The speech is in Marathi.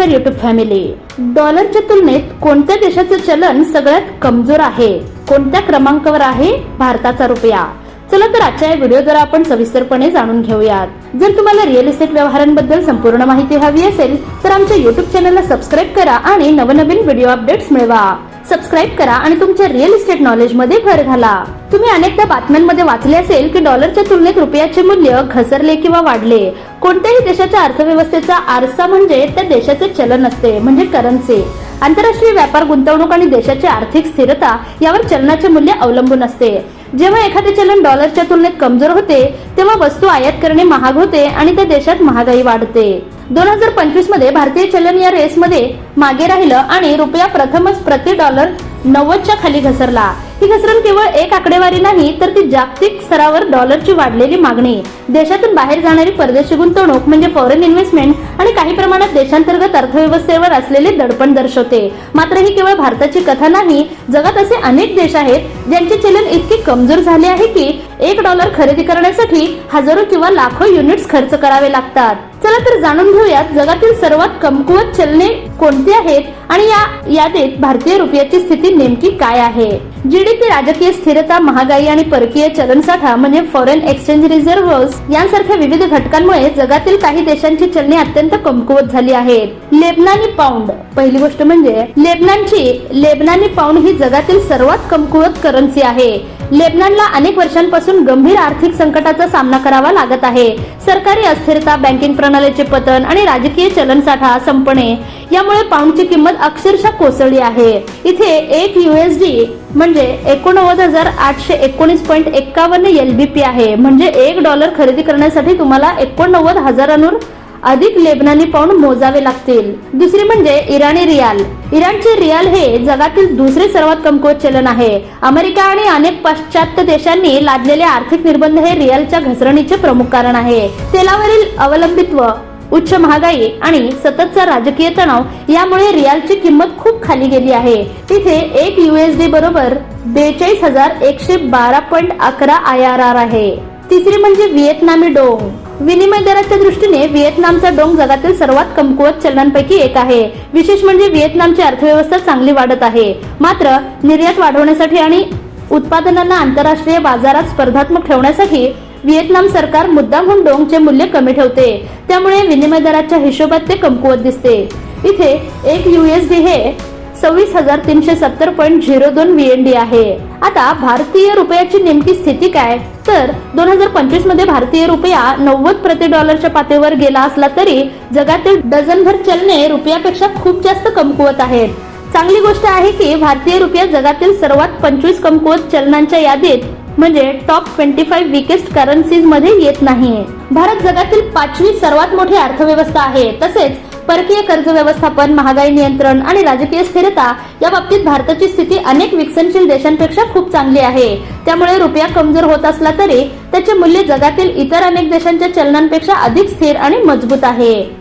नमस्कार युट्यूब फॅमिली डॉलरच्या तुलनेत कोणत्या देशाचं चलन सगळ्यात कमजोर आहे? कोणत्या क्रमांकावर आहे भारताचा रुपया? चला तर आजच्या या व्हिडिओद्वारे आपण सविस्तरपणे जाणून घेऊयात. जर तुम्हाला रिअल इस्टेट व्यवहारांबद्दल संपूर्ण माहिती हवी असेल तर आमच्या युट्यूब चॅनलला सबस्क्राईब करा आणि नवनवीन व्हिडिओ अपडेट्स मिळवा. सबस्क्राईब करा आणि तुमच्या रिअल इस्टेट नॉलेजमध्ये भर घाला. तुम्ही अनेकदा बातम्यांमध्ये वाचले असेल की डॉलरच्या तुलनेत रुपयाचे मूल्य घसरले किंवा वाढले. कोणत्याही देशाच्या अर्थव्यवस्थेचा आरसा म्हणजे त्या देशाचे चलन असते म्हणजे करन्सी आंतरराष्ट्रीय व्यापार गुंतवणूक आणि देशाची आर्थिक स्थिरता यावर चलनाचे मूल्य अवलंबून असते. जेव्हा एखादे चलन डॉलरच्या तुलनेत कमजोर होते तेव्हा वस्तू आयात करणे महाग होते आणि त्या देशात महागाई वाढते. दोन हजार पंचवीसमध्ये भारतीय चलन या रेसमध्ये मागे राहिलं आणि रुपया प्रथमच प्रति डॉलर नव्वदच्या खाली घसरला. ही घसरण केवळ एक आकडेवारी नाही तर ती जागतिक स्तरावर डॉलरची वाढलेली मागणी. देशातून बाहेर जाणारी परदेशी गुंतवणूक म्हणजे फॉरेन इन्व्हेस्टमेंट आणि काही प्रमाणात देशांतर्गत अर्थव्यवस्थेवर असलेले दडपण दर्शवते. मात्र ही केवळ भारताची कथा नाही जगात असे अनेक देश आहेत ज्यांचे चलन इतके कमजोर झाले आहे की एक डॉलर खरेदी करण्यासाठी हजारो किंवा लाखो युनिट्स खर्च करावे लागतात. चला तर जाणून घेऊयात जगातील सर्वात कमकुवत चलने कोणती आहेत आणि या यादीत भारतीय रुपयाची स्थिती नेमकी काय आहे. जीडीपी राजकीय स्थिरता महागाई आणि परकीय चलनसाठा म्हणजे फॉरेन एक्सचेंज रिझर्व्ह यांसारख्या विविध घटकांमुळे जगातील काही देशांची चलने अत्यंत कमकुवत झाली आहेत. लेबनानी पाऊंड पहिली गोष्ट म्हणजे लेबनानची लेबनानी पाऊंड ही जगातील सर्वात कमकुवत करन्सी आहे. लेबनानला अनेक वर्षांपासून गंभीर आर्थिक संकटाचा सामना करावा लागत आहे. सरकारी अस्थिरता बँकिंग प्रणालीचे पतन आणि राजकीय चलनसाठा संपणे यामुळे पाऊंडची किंमत अक्षरशः कोसळली आहे. इथे एक युएसडी म्हणजे एकोणनव्वद हजार आठशे एकोणीस पॉईंट एक्कावन्न पी आहे. म्हणजे एक डॉलर खरेदी करण्यासाठी तुम्हाला एकोणनव्वद हजारांवर अधिक लेबनानी पाऊंड मोजावे लागतील. दुसरी म्हणजे इराणी रियाल. इराणचे रियाल हे जगातील दुसरे सर्वात कमकुवत चलन आहे. अमेरिका आणि अनेक पाश्चात्य देशांनी लादलेले आर्थिक निर्बंध हे रियालच्या घसरणीचे प्रमुख कारण आहे. तेलावरील अवलंबित्व उच्च महागाई आणि सततचा राजकीय तणाव यामुळे रियालची किंमत खूप खाली गेली आहे. तिथे एक युएसडी बरोबर बेचाळीस हजार एकशे बारा पॉईंट अकरा आय आर आर आहे. तिसरी म्हणजे व्हिएतनामी डोंग. विनिमय दराच्या दृष्टीने व्हिएतनामचा डोंग जगातील सर्वात कमकुवत चलनांपैकी एक आहे. विशेष म्हणजे व्हिएतनामची अर्थव्यवस्था चांगली वाढत आहे. मात्र निर्यात वाढवण्यासाठी आणि उत्पादनांना आंतरराष्ट्रीय बाजारात स्पर्धात्मक ठेवण्यासाठी व्हिएतनाम सरकार मुद्दामहून डोंगचे मूल्य कमी ठेवते. त्यामुळे विनिमय दराच्या हिशोबात ते कमकुवत दिसते. इथे एक युएसडी हे सव्वीस हजार तीनशे सत्तर पॉईंट झिरो दोन व्हीएनडी आहे. आता भारतीय रुपयाची नेमकी स्थिती काय? तर दोन हजार पंचवीसमध्ये भारतीय रुपया नव्वद प्रति डॉलरच्या पातळीवर गेला असला तरी जगातील डझनभर चलने रुपयापेक्षा खूप जास्त कमकुवत आहेत. चांगली गोष्ट आहे की भारतीय रुपया जगातील सर्वात पंचवीस कमकुवत चलनांच्या यादीत म्हणजे टॉप ट्वेंटी फाईव्ह विकेस्ट करन्सीजमध्ये येत नाही. भारत जगातील पाचवी सर्वात मोठी अर्थव्यवस्था आहे. तसेच परकीय कर्ज व्यवस्थापन महागाई नियंत्रण आणि राजकीय स्थिरता या बाबतीत भारताची स्थिती अनेक विकसनशील देशांपेक्षा खूप चांगली आहे. त्यामुळे रुपया कमजोर होत असला तरी त्याचे मूल्य जगातील इतर अनेक देशांच्या चलनांपेक्षा अधिक स्थिर आणि मजबूत आहे.